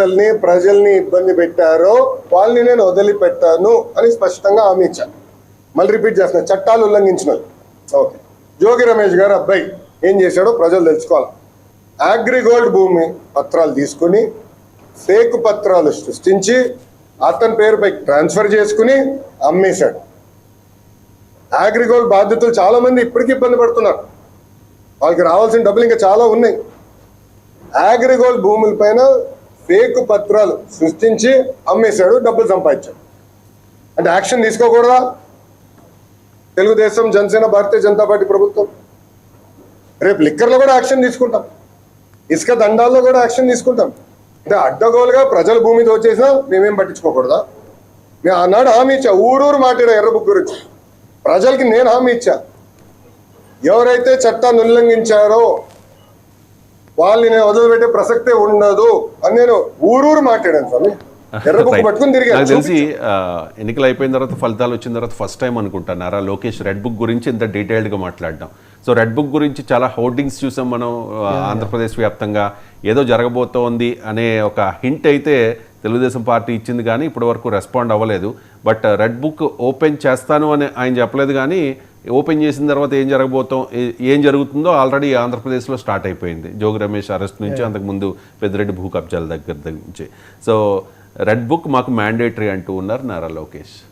కార్యకర్తల్ని ప్రజల్ని ఇబ్బంది పెట్టారో వాళ్ళని నేను వదిలిపెట్టాను అని స్పష్టంగా హామీ ఇచ్చాను మళ్ళీ రిపీట్ చేస్తున్నా చట్టాలు ఉల్లంఘించిన ఓకే. జోగి రమేష్ గారు అబ్బాయి ఏం చేశాడో ప్రజలు తెలుసుకోవాలి? అగ్రిగోల్డ్ భూమి పత్రాలు తీసుకుని ఫేక్ పత్రాలు సృష్టించి అతని పేరుపై ట్రాన్స్ఫర్ చేసుకుని అమ్మేశాడు. అగ్రిగోల్డ్ బాధితులు చాలామంది ఇప్పటికీ ఇబ్బంది పడుతున్నారు. వాళ్ళకి రావాల్సిన డబ్బులు ఇంకా చాలా ఉన్నాయి. అగ్రిగోల్డ్ భూముల పైన ఫేక్ పత్రాలు సృష్టించి అమ్మేశాడు డబ్బులు సంపాదించాడు. అంటే యాక్షన్ తీసుకోకూడదా? తెలుగుదేశం జనసేన భారతీయ జనతా పార్టీ ప్రభుత్వం. రేపు లిక్కర్లో కూడా యాక్షన్ తీసుకుంటాం. ఇసుక దండాల్లో కూడా యాక్షన్ తీసుకుంటాం. అంటే అడ్డగోలుగా ప్రజల భూమి దోచేసినా మేమేం పట్టించుకోకూడదా? మేము ఆనాడు హామీ ఇచ్చా ఊరూరు మాట్లాడా ఎర్రబుక్ గురించి. ప్రజలకి నేను హామీ ఇచ్చా. ఎవరైతే చట్టాన్ని ఉల్లంఘించారో వాళ్ళని నేను వదిలిపెట్టే ప్రసక్తే ఉండదు అని నేను ఊరూరు మాట్లాడాను స్వామి. నాకు తెలిసి ఎన్నికలు అయిపోయిన తర్వాత ఫలితాలు వచ్చిన తర్వాత ఫస్ట్ టైం అనుకుంటా. నారా లోకేష్ రెడ్ బుక్ గురించి ఇంత డీటెయిల్డ్గా మాట్లాడడం. సో రెడ్ బుక్ గురించి చాలా హోర్డింగ్స్ చూసాం మనం ఆంధ్రప్రదేశ్ వ్యాప్తంగా. ఏదో జరగబోతోంది అనే ఒక హింట్ అయితే తెలుగుదేశం పార్టీ ఇచ్చింది కానీ ఇప్పటి వరకు రెస్పాండ్ అవ్వలేదు. బట్ రెడ్ బుక్ ఓపెన్ చేస్తాను అని ఆయన చెప్పలేదు కానీ ఓపెన్ చేసిన తర్వాత ఏం జరగబోతాం ఏ- జరుగుతుందో ఆల్రెడీ ఆంధ్రప్రదేశ్లో స్టార్ట్ అయిపోయింది. జోగి రమేష్ అరెస్ట్ నుంచి అంతకుముందు పెద్దిరెడ్డి భూ కబ్జాల దగ్గర నుంచి. సో రెడ్ బుక్ మాకు మ్యాండేటరీ అంటూ ఉన్నారు నారా లోకేష్.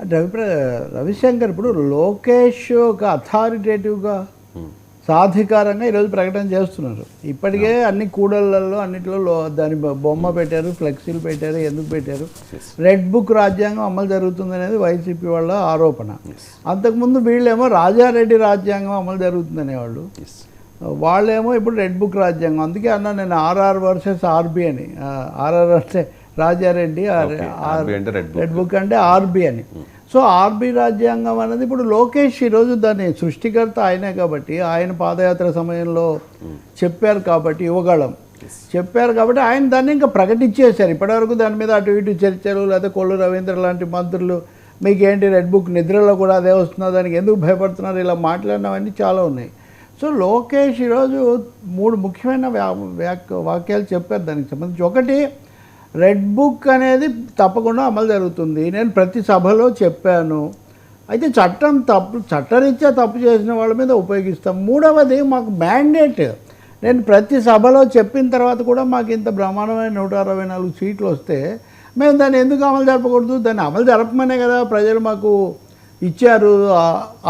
అంటే రవిశంకర్ ఇప్పుడు లోకేష్ ఒక అథారిటేటివ్గా సాధికారంగా ఈరోజు ప్రకటన చేస్తున్నారు. ఇప్పటికే అన్ని కూడళ్ళలో అన్నిటిలో దాని బొమ్మ పెట్టారు ఫ్లెక్సీలు పెట్టారు ఎందుకు పెట్టారు? రెడ్ బుక్ రాజ్యాంగం అమలు జరుగుతుంది అనేది వైసీపీ వాళ్ళ ఆరోపణ. అంతకుముందు వీళ్ళేమో రాజారెడ్డి రాజ్యాంగం అమలు జరుగుతుంది అనేవాళ్ళు. వాళ్ళేమో ఇప్పుడు రెడ్ బుక్ రాజ్యాంగం. అందుకే అన్నా నేను ఆర్ఆర్ వర్సెస్ ఆర్బి అని. ఆర్ఆర్ అంటే రాజారెడ్డి రెడ్ బుక్ అంటే ఆర్బి అని. సో ఆర్బి రాజ్యాంగం అనేది ఇప్పుడు లోకేష్ ఈరోజు దాని సృష్టికర్త ఆయనే కాబట్టి ఆయన పాదయాత్ర సమయంలో చెప్పారు కాబట్టి యువగళం. చెప్పారు కాబట్టి ఆయన దాన్ని ఇంకా ప్రకటించేశారు. ఇప్పటివరకు దాని మీద అటు ఇటు చర్చలు లేదా కొల్లు రవీంద్ర లాంటి మంత్రులు మీకేంటి రెడ్ బుక్ నిద్రలో కూడా అదే వస్తున్నా దానికి ఎందుకు భయపడుతున్నారు ఇలా మాట్లాడినవన్నీ చాలా ఉన్నాయి. సో లోకేష్ ఈరోజు మూడు ముఖ్యమైన వ్యా వ్యాక్- వాక్యాలు చెప్పారు దానికి సంబంధించి. ఒకటి రెడ్ బుక్ అనేది తప్పకుండా అమలు జరుగుతుంది. నేను ప్రతి సభలో చెప్పాను. అయితే చట్టం తప్పు చట్టరీత్యా తప్పు చేసిన వాళ్ళ మీద ఉపయోగిస్తాం. మూడవది మాకు మ్యాండేట్. నేను ప్రతి సభలో చెప్పిన తర్వాత కూడా మాకు ఇంత బ్రహ్మాండమైన నూట అరవై నాలుగు సీట్లు వస్తే మేము దాన్ని ఎందుకు అమలు జరపకూడదు? దాన్ని అమలు జరపమనే కదా ప్రజలు మాకు ఇచ్చారు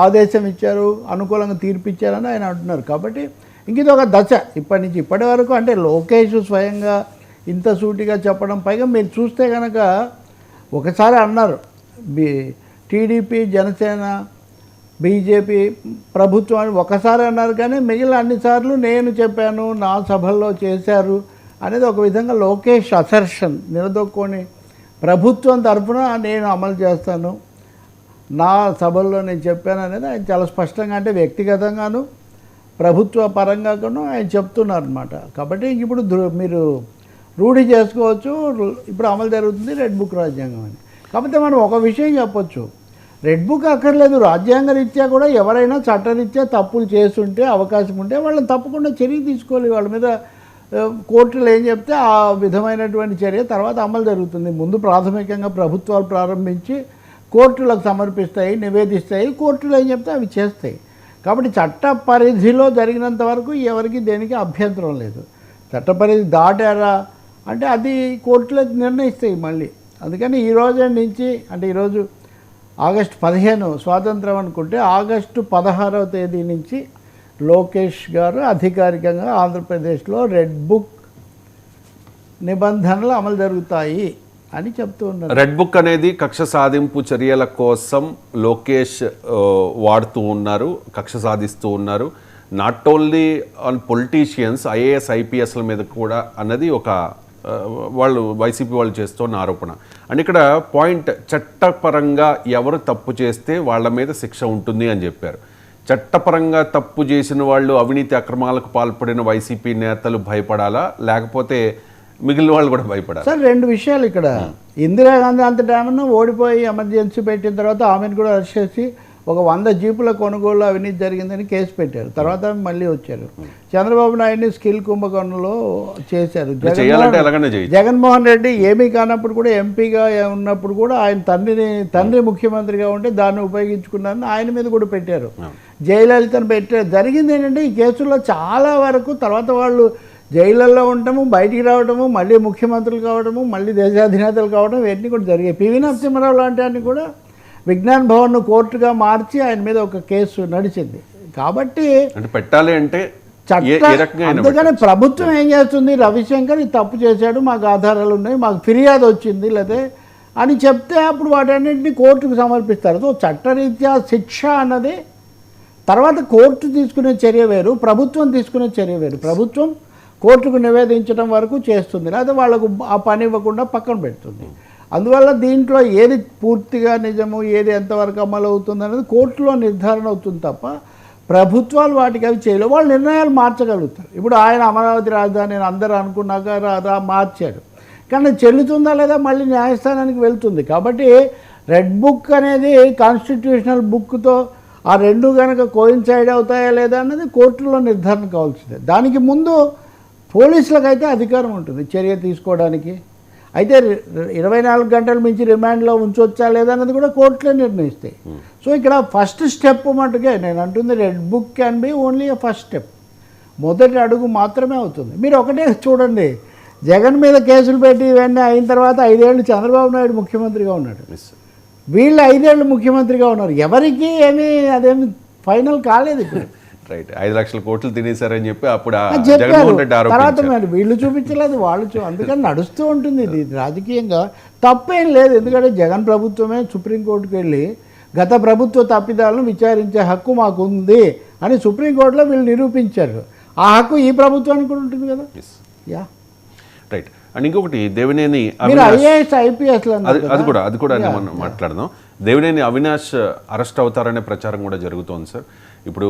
ఆదేశం ఇచ్చారు అనుకూలంగా తీర్పిచ్చారని ఆయన అంటున్నారు. కాబట్టి ఇంక ఇది ఒక దశ. ఇప్పటి నుంచి ఇప్పటి వరకు అంటే లోకేష్ స్వయంగా ఇంత సూటిగా చెప్పడం పైగా మీరు చూస్తే కనుక ఒకసారి అన్నారు బి టీడీపీ జనసేన బీజేపీ ప్రభుత్వాన్ని ఒకసారి అన్నారు కానీ మిగిలిన అన్నిసార్లు నేను చెప్పాను నా సభల్లో చేశారు అనేది ఒక విధంగా లోకేష్ అసర్షన్ నిలదొక్కుని ప్రభుత్వం తరఫున నేను అమలు చేస్తాను నా సభల్లో నేను చెప్పాను అనేది ఆయన చాలా స్పష్టంగా అంటే వ్యక్తిగతంగాను ప్రభుత్వ పరంగా కూడా ఆయన చెప్తున్నారు అనమాట కాబట్టి ఇప్పుడు మీరు రూఢి చేసుకోవచ్చు ఇప్పుడు అమలు జరుగుతుంది రెడ్ బుక్ రాజ్యాంగం అని. కాకపోతే మనం ఒక విషయం చెప్పొచ్చు. రెడ్ బుక్ అక్కర్లేదు రాజ్యాంగ రీత్యా కూడా ఎవరైనా చట్టరీత్యా తప్పులు చేస్తుంటే అవకాశం ఉంటే వాళ్ళని తప్పకుండా చర్య తీసుకోవాలి. వాళ్ళ మీద కోర్టులు ఏం చెప్తే ఆ విధమైనటువంటి చర్య తర్వాత అమలు జరుగుతుంది. ముందు ప్రాథమికంగా ప్రభుత్వాలు ప్రారంభించి కోర్టులకు సమర్పిస్తాయి నివేదిస్తాయి. కోర్టులు ఏం చెప్తే అవి చేస్తాయి. కాబట్టి చట్ట పరిధిలో జరిగినంత వరకు ఎవరికి దేనికి అభ్యంతరం లేదు. చట్ట పరిధి దాటారా? అంటే అది కోర్టులు నిర్ణయిస్తాయి మళ్ళీ. అందుకని ఈ రోజు నుంచి అంటే ఈరోజు ఆగస్టు పదిహేను స్వాతంత్రం అనుకుంటే ఆగస్టు పదహారవ తేదీ నుంచి లోకేష్ గారు అధికారికంగా ఆంధ్రప్రదేశ్లో రెడ్ బుక్ నిబంధనలు అమలు జరుగుతాయి అని చెప్తూ ఉన్నారు. రెడ్ బుక్ అనేది కక్ష సాధింపు చర్యల కోసం లోకేష్ వాడుతూ ఉన్నారు కక్ష సాధిస్తూ ఉన్నారు. Not only on politicians IAS ఐపీఎస్ల మీద కూడా అన్నది ఒక వాళ్ళు వైసీపీ వాళ్ళు చేస్తున్న ఆరోపణ. అండ్ ఇక్కడ పాయింట్ చట్టపరంగా ఎవరు తప్పు చేస్తే వాళ్ళ మీద శిక్ష ఉంటుంది అని చెప్పారు. చట్టపరంగా తప్పు చేసిన వాళ్ళు అవినీతి అక్రమాలకు పాల్పడిన వైసీపీ నేతలు భయపడాలా? లేకపోతే మిగిలిన వాళ్ళు కూడా భయపడాలి? సార్ రెండు విషయాలు ఇక్కడ. ఇందిరాగాంధీ అంతటి ఆమెను ఓడిపోయి ఎమర్జెన్సీ పెట్టిన తర్వాత ఆమెను కూడా అరెస్ట్ చేసి ఒక వంద జీపుల కొనుగోలు అవినీతి జరిగిందని కేసు పెట్టారు. తర్వాత మళ్ళీ వచ్చారు. చంద్రబాబు నాయుడిని స్కిల్ కుంభకోణంలో చేశారు. జగన్మోహన్ రెడ్డి ఏమీ కానప్పుడు కూడా ఎంపీగా ఉన్నప్పుడు కూడా ఆయన తండ్రిని తండ్రి ముఖ్యమంత్రిగా ఉంటే దాన్ని ఉపయోగించుకున్నారని ఆయన మీద కూడా పెట్టారు. జయలలితను పెట్టారు. జరిగింది ఏంటంటే ఈ కేసుల్లో చాలా వరకు తర్వాత వాళ్ళు జైళ్ళల్లో ఉండటము బయటికి రావడము మళ్ళీ ముఖ్యమంత్రులు కావడము మళ్ళీ దేశాధినేతలు కావడం ఇవన్నీ కూడా జరిగాయి. పివి నరసింహారావు లాంటి కూడా విజ్ఞాన్ భవన్ను కోర్టుగా మార్చి ఆయన మీద ఒక కేసు నడిచింది. కాబట్టి పెట్టాలి అంటే చట్ట అందుకని ప్రభుత్వం ఏం చేస్తుంది? రవిశంకర్ ఇది తప్పు చేశాడు మాకు ఆధారాలు ఉన్నాయి మాకు ఫిర్యాదు వచ్చింది లేదే అని చెప్తే అప్పుడు వాటన్నింటినీ కోర్టుకు సమర్పిస్తారు. సో చట్టరీత్యా శిక్ష అన్నది తర్వాత కోర్టు తీసుకునే చర్య వేరు ప్రభుత్వం తీసుకునే చర్య వేరు. ప్రభుత్వం కోర్టుకు నివేదించడం వరకు చేస్తుంది. లేదా వాళ్ళకు ఆ పని ఇవ్వకుండా పక్కన పెడుతుంది. అందువల్ల దీంట్లో ఏది పూర్తిగా నిజము ఏది ఎంతవరకు అమలు అవుతుంది అనేది కోర్టులో నిర్ధారణ అవుతుంది తప్ప ప్రభుత్వాలు వాటికి అవి చేయలేవు. వాళ్ళు నిర్ణయాలు మార్చగలుగుతారు. ఇప్పుడు ఆయన అమరావతి రాజధాని అందరూ అనుకున్నాక రాదా మార్చాడు. కానీ చెల్లుతుందా లేదా మళ్ళీ న్యాయస్థానానికి వెళ్తుంది. కాబట్టి రెడ్ బుక్ అనేది కాన్స్టిట్యూషనల్ బుక్తో ఆ రెండు కనుక కోయిన్సైడ్ అవుతాయా లేదా అన్నది కోర్టులో నిర్ధారణ కావాల్సిందే. దానికి ముందు పోలీసులకైతే అధికారం ఉంటుంది. చర్య తీసుకోవడానికి. అయితే ఇరవై నాలుగు గంటల మించి రిమాండ్లో ఉంచవచ్చా లేదా అన్నది కూడా కోర్టులే నిర్ణయిస్తాయి. సో ఇక్కడ ఫస్ట్ స్టెప్ మటుకే నేను అంటుంది red book can be only first step. మొదటి అడుగు మాత్రమే అవుతుంది. మీరు ఒకటే చూడండి జగన్ మీద కేసులు పెట్టి ఇవన్నీ అయిన తర్వాత ఐదేళ్ళు చంద్రబాబు నాయుడు ముఖ్యమంత్రిగా ఉన్నాడు. వీళ్ళు ఐదేళ్ళు ముఖ్యమంత్రిగా ఉన్నారు. ఎవరికి ఏమీ అదేమి ఫైనల్ కాలేదు ఇప్పుడు. రైట్ ఐదు లక్షల కోట్లు తినేశారని చెప్పి అప్పుడు జగన్మోహన్ రెడ్డి తర్వాత మరి వీళ్ళు చూపించలేదు వాళ్ళు అందుకని నడుస్తూ ఉంటుంది ఇది. రాజకీయంగా తప్పేం లేదు. ఎందుకంటే జగన్ ప్రభుత్వమే సుప్రీంకోర్టుకు వెళ్ళి గత ప్రభుత్వ తప్పిదాలను విచారించే హక్కు మాకు ఉంది అని సుప్రీంకోర్టులో వీళ్ళు నిరూపించారు. ఆ హక్కు ఈ ప్రభుత్వానికి కూడా ఉంటుంది కదా? యా. రైట్ అండ్ ఇంకొకటి దేవినేని ఐఏఎస్ ఐపీఎస్లు అది అది కూడా అది కూడా మనం మాట్లాడదాం. దేవినేని అవినాష్ అరెస్ట్ అవుతారనే ప్రచారం కూడా జరుగుతోంది సార్. ఇప్పుడు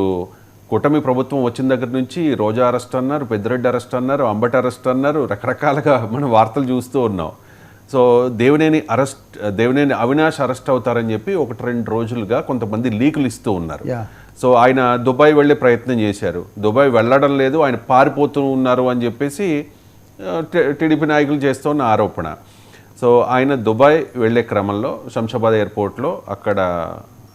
కూటమి ప్రభుత్వం వచ్చిన దగ్గర నుంచి రోజా అరెస్ట్ అన్నారు పెద్దిరెడ్డి అరెస్ట్ అన్నారు అంబటి అరెస్ట్ అన్నారు రకరకాలుగా మనం వార్తలు చూస్తూ ఉన్నాం. So Devineni arrest Devineni Avinash arrest అవుతారని చెప్పి ఒకటి రెండు రోజులుగా కొంతమంది లీకులు ఇస్తూ ఉన్నారు. సో ఆయన దుబాయ్ వెళ్ళే ప్రయత్నం చేశారు. దుబాయ్ వెళ్ళడం లేదు ఆయన పారిపోతూ ఉన్నారు అని చెప్పేసి టీడీపీ నాయకులు చేస్తున్న ఆరోపణ. సో ఆయన దుబాయ్ వెళ్ళే క్రమంలో శంషాబాద్ ఎయిర్పోర్ట్లో అక్కడ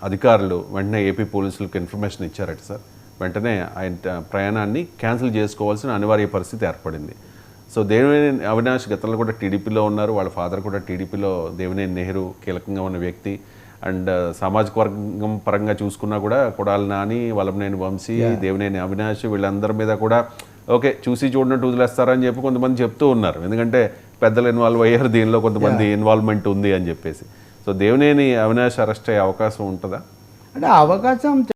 అధికారులు వెంటనే ఏపీ పోలీసులకు ఇన్ఫర్మేషన్ ఇచ్చారట సార్. వెంటనే ఆయన ప్రయాణాన్ని క్యాన్సిల్ చేసుకోవాల్సిన అనివార్య పరిస్థితి ఏర్పడింది. సో దేవినేని అవినాష్ గతంలో కూడా టీడీపీలో ఉన్నారు. వాళ్ళ ఫాదర్ కూడా టీడీపీలో దేవినేని నెహ్రూ కీలకంగా ఉన్న వ్యక్తి. అండ్ సామాజిక వర్గం పరంగా చూసుకున్నా కూడా కొడాలి నాని వల్లభనేని వంశీ దేవినేని అవినాష్ వీళ్ళందరి మీద కూడా ఓకే చూసి చూడనట్టు వదిలేస్తారని చెప్పి కొంతమంది చెప్తూ ఉన్నారు. ఎందుకంటే పెద్దలు ఇన్వాల్వ్ అయ్యారు. దీనిలో కొంతమంది ఇన్వాల్వ్మెంట్ ఉంది అని చెప్పేసి. సో దేవినేని అవినాష్ అరెస్ట్ అయ్యే అవకాశం ఉంటుందా? అంటే అవకాశం